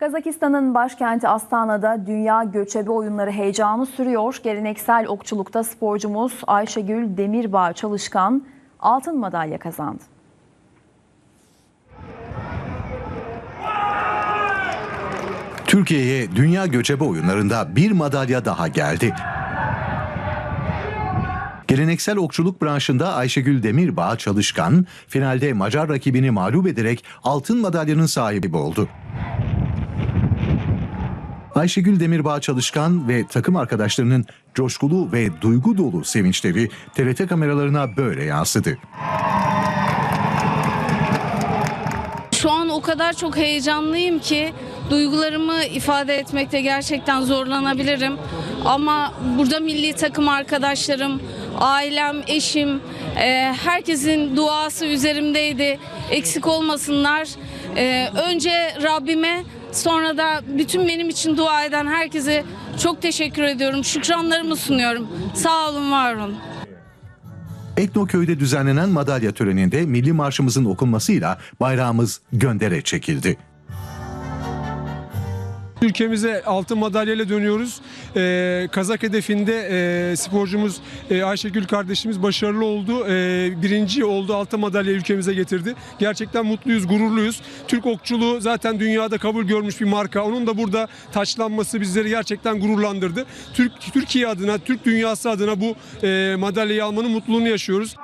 Kazakistan'ın başkenti Astana'da Dünya Göçebe Oyunları heyecanı sürüyor. Geleneksel okçulukta sporcumuz Ayşegül Demirbağ Çalışkan altın madalya kazandı. Türkiye'ye Dünya Göçebe Oyunları'nda bir madalya daha geldi. Geleneksel okçuluk branşında Ayşegül Demirbağ Çalışkan, finalde Macar rakibini mağlup ederek altın madalyanın sahibi oldu. Ayşegül Demirbağ Çalışkan ve takım arkadaşlarının coşkulu ve duygu dolu sevinçleri TRT kameralarına böyle yansıdı. Şu an o kadar çok heyecanlıyım ki duygularımı ifade etmekte gerçekten zorlanabilirim. Ama burada milli takım arkadaşlarım, ailem, eşim, e, herkesin duası üzerimdeydi. Eksik olmasınlar. E, önce Rabbime sonra da bütün benim için dua eden herkese çok teşekkür ediyorum. Şükranlarımı sunuyorum. Sağ olun, var olun. Etnoköy'de düzenlenen madalya töreninde milli marşımızın okunmasıyla bayrağımız göndere çekildi. Ülkemize altın madalyayla dönüyoruz. Ee, Kazak hedefinde e, sporcumuz e, Ayşegül kardeşimiz başarılı oldu. Ee, birinci oldu altın madalya ülkemize getirdi. Gerçekten mutluyuz, gururluyuz. Türk okçuluğu zaten dünyada kabul görmüş bir marka. Onun da burada taçlanması bizleri gerçekten gururlandırdı. Türk Türkiye adına, Türk dünyası adına bu e, madalyayı almanın mutluluğunu yaşıyoruz.